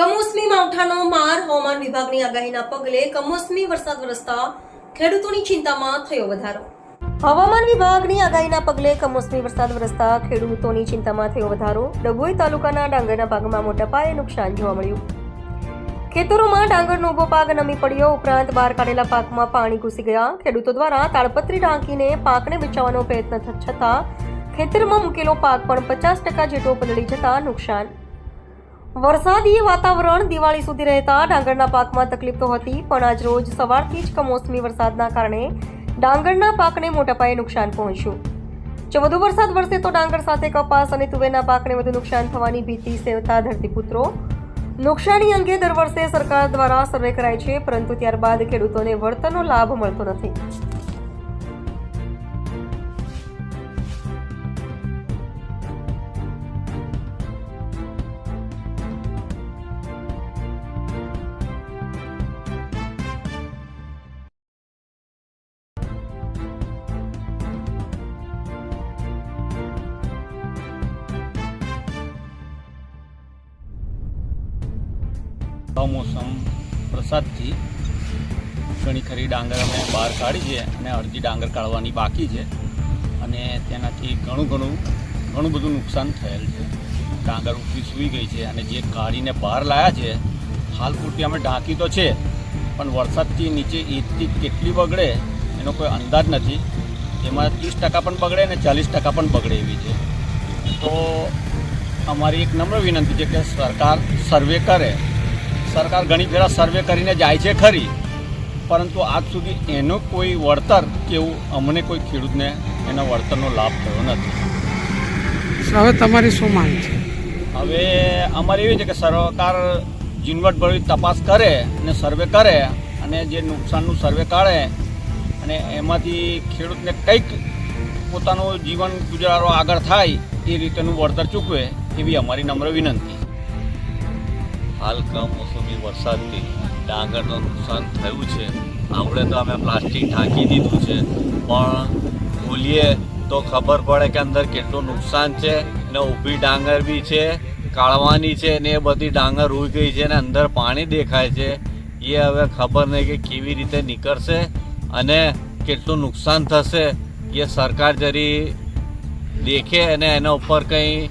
કમોસમી માવઠાનો માર હવામાન વિભાગની આગાહીના પગલે કમોસમી વરસાદ વરસતા ખેડૂતોની ચિંતામાં થયો વધારો. હવામાન વિભાગની આગાહીના પગલે કમોસમી વરસાદ વરસતા ખેડૂતોની ચિંતામાં થયો વધારો. ડભોઈ તાલુકાના ડાંગરના ભાગમાં મોટા પાયે નુકસાન જોવા મળ્યું. ખેતરોમાં ડાંગરનો ઊભો પાક નમી પડ્યો. ઉપરાંત બહાર કાઢેલા પાકમાં પાણી ઘૂસી ગયા. ખેડૂતો દ્વારા તાડપત્રી ઢાંકીને પાકને બચાવવાનો પ્રયત્ન છતાં ખેતરમાં મૂકેલો પાક પણ પચાસ ટકા જેટલો પલળી જતા નુકસાન વરસાદી વાતાવરણ દિવાળી સુધી રહેતા ડાંગરના પાકમાં તકલીફ તો હતી, પણ આજ રોજ સવારથી જ કમોસમી વરસાદના કારણે ડાંગરના પાકને મોટા પાયે નુકસાન પહોંચ્યું. જો વધુ વરસાદ વરસે તો ડાંગર સાથે કપાસ અને તુવેરના પાકને વધુ નુકસાન થવાની ભીતિ સેવતા ધરતીપુત્રો. નુકસાની અંગે દર વર્ષે સરકાર દ્વારા સર્વે કરાય છે, પરંતુ ત્યારબાદ ખેડૂતોને વળતરનો લાભ મળતો નથી. કમોસમ વરસાદથી ઘણી ખરી ડાંગર અમે બહાર કાઢી છે અને અડધી ડાંગર કાઢવાની બાકી છે. અને તેનાથી ઘણું ઘણું ઘણું બધું નુકસાન થયેલ છે. ડાંગર ઉપરી સૂઈ ગઈ છે અને જે કાઢીને બહાર લાયા છે, હાલ પૂરતી અમે ઢાંકી તો છે, પણ વરસાદથી નીચે ઈદથી કેટલી બગડે એનો કોઈ અંદાજ નથી. એમાં ત્રીસ ટકા પણ બગડે અને ચાલીસ ટકા પણ બગડે એવી છે. તો અમારી એક નમ્ર વિનંતી છે કે સરકાર સર્વે કરે સરકાર ઘણી ફેરા સર્વે કરીને જાય છે ખરી. પરંતુ આજ સુધી એનો કોઈ વળતર કે એવું અમને કોઈ ખેડૂતને એના વળતરનો લાભ થયો નથી. હવે તમારી શું માંગ છે? હવે અમારે એવી છે કે સરકાર ઝીણવટભરી તપાસ કરે અને સર્વે કરે અને જે નુકસાનનું સર્વે કાઢે અને એમાંથી ખેડૂતને કંઈક પોતાનું જીવન ગુજારો આગળ થાય એ રીતેનું વળતર ચૂકવે એવી અમારી નમ્ર વિનંતી. હાલ કમોસમી વરસાદથી ડાંગરનું નુકસાન થયું છે. આપણે તો અમે પ્લાસ્ટિક ઢાંકી દીધું છે. પણ ખોલીએ તો ખબર પડે કે અંદર કેટલું નુકસાન છે ને ઊભી ડાંગર બી છે, કાળવાની છે ને એ બધી ડાંગર ઉઈ ગઈ છે ને અંદર પાણી દેખાય છે. એ હવે ખબર નહીં કે કેવી રીતે નીકળશે અને કેટલું નુકસાન થશે. એ સરકાર જરી દેખે અને એના ઉપર કંઈ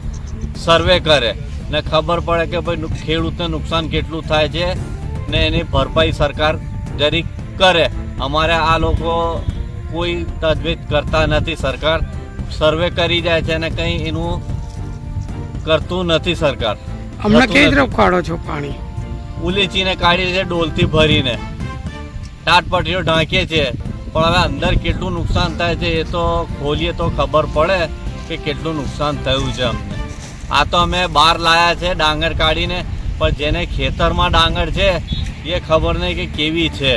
સર્વે કરે. ને ખબર પડે કે ભાઈ ખેડૂતને નુકસાન કેટલું થાય છે ને એની ભરપાઈ સરકાર જરી કરે. અમારે આ લોકો કોઈ તજવીજ કરતા નથી. સરકાર સર્વે કરી જાય છે અને કંઈ એનું કરતું નથી સરકાર. હમણાં કઈ તરફ કાઢો છો પાણી? ઉલીચીને કાઢી છે ડોલથી ભરીને. ટાટપટીઓ ઢાંકે છે પણ હવે અંદર કેટલું નુકસાન થાય છે એ તો ખોલીએ તો ખબર પડે કે કેટલું નુકસાન થયું છે અમને. આ તો અમે બહાર લાયા છે ડાંગર કાઢીને, પણ જેને ખેતરમાં ડાંગર છે, એ ખબર નહીં કે કેવી છે.